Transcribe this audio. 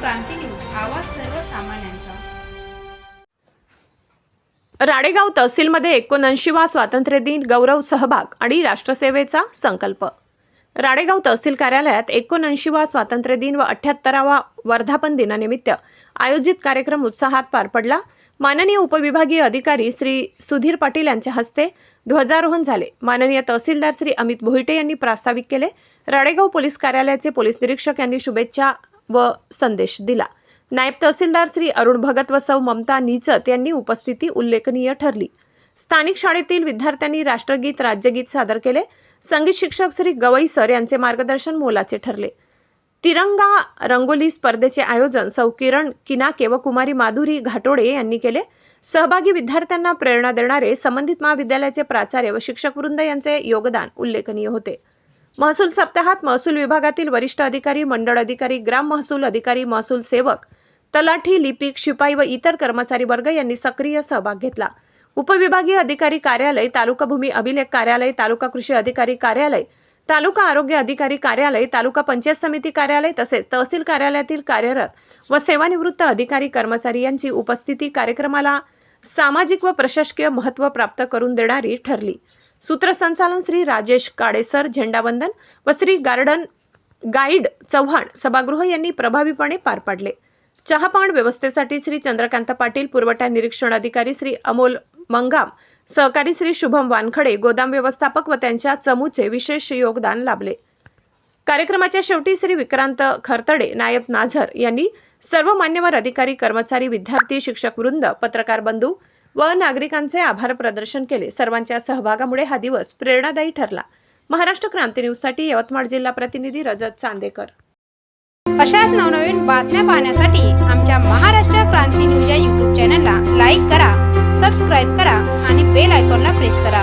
क्रांती news आवाज सर्वसामान्यांचा. राडेगाव तहसीलमध्ये एकोणऐंशीवा स्वातंत्र्य दिन गौरव सहभाग आणि राष्ट्रसेवेचा संकल्प. राडेगाव तहसील कार्यालयात एकोणऐंशीवा स्वातंत्र्य दिन व अठ्याहत्तरावा वर्धापन दिनानिमित्त आयोजित कार्यक्रम उत्साहात पार पडला. माननीय उपविभागीय अधिकारी श्री सुधीर पाटील यांच्या हस्ते ध्वजारोहण झाले. माननीय तहसीलदार श्री अमित भोईटे यांनी प्रास्ताविक केले. राडेगाव पोलीस कार्यालयाचे पोलीस निरीक्षक यांनी शुभेच्छा व संदेश दिला. नायब तहसीलदार श्री अरुण भगत व सौ ममता निचत यांनी उपस्थिती उल्लेखनीय ठरली. स्थानिक शाळेतील विद्यार्थ्यांनी राष्ट्रगीत राज्यगीत सादर केले. संगीत शिक्षक श्री गवई सर यांचे मार्गदर्शन मोलाचे ठरले. तिरंगा रंगोली स्पर्धेचे आयोजन सौ किरण किनाके व कुमारी माधुरी घाटोडे यांनी केले. सहभागी विद्यार्थ्यांना प्रेरणा देणारे संबंधित महाविद्यालयाचे प्राचार्य व शिक्षकवृंद यांचे योगदान उल्लेखनीय होते. महसूल सप्ताहात महसूल विभागातील वरिष्ठ अधिकारी मंडळ अधिकारी ग्राम महसूल अधिकारी महसूल सेवक तलाठी लिपिक शिपाई व इतर कर्मचारी वर्ग यांनी सक्रिय सहभाग घेतला. उपविभागीय अधिकारी कार्यालय तालुका भूमी अभिलेख कार्यालय तालुका कृषी अधिकारी कार्यालय तालुका आरोग्य अधिकारी कार्यालय तालुका पंचायत समिती कार्यालय तसेच तहसील कार्यालयातील कार्यरत व सेवानिवृत्त अधिकारी कर्मचारी यांची उपस्थिती कार्यक्रमाला सामाजिक व प्रशासकीय महत्त्व प्राप्त करून देणारी ठरली. सूत्रसंचालन श्री राजेश काडेसर झेंडावंदन व श्री गार्डन गाईड चव्हाण सभागृह यांनी प्रभावीपणे पार पाडले. चहापान व्यवस्थेसाठी श्री चंद्रकांत पाटील पुरवठा निरीक्षण अधिकारी श्री अमोल मंगाम सहकारी श्री शुभम वानखडे गोदाम व्यवस्थापक व त्यांच्या चमूचे विशेष योगदान लाभले. कार्यक्रमाच्या शेवटी श्री विक्रांत खरतडे नायब नाझर यांनी सर्व मान्यवर अधिकारी कर्मचारी विद्यार्थी शिक्षक वृंद पत्रकार बंधू व नागरिकांचे आभार प्रदर्शन केले. सर्वांच्या सहभागामुळे हा दिवस प्रेरणादायी ठरला. महाराष्ट्र क्रांती न्यूजसाठी यवतमाळ जिल्हा प्रतिनिधी रजत चांदेकर. अशाच नवनवीन बातम्या पाहण्यासाठी आमच्या महाराष्ट्र क्रांती न्यूज या यूट्यूब चॅनलला लाईक करा सबस्क्राईब करा आणि बेल आयकॉनला प्रेस करा.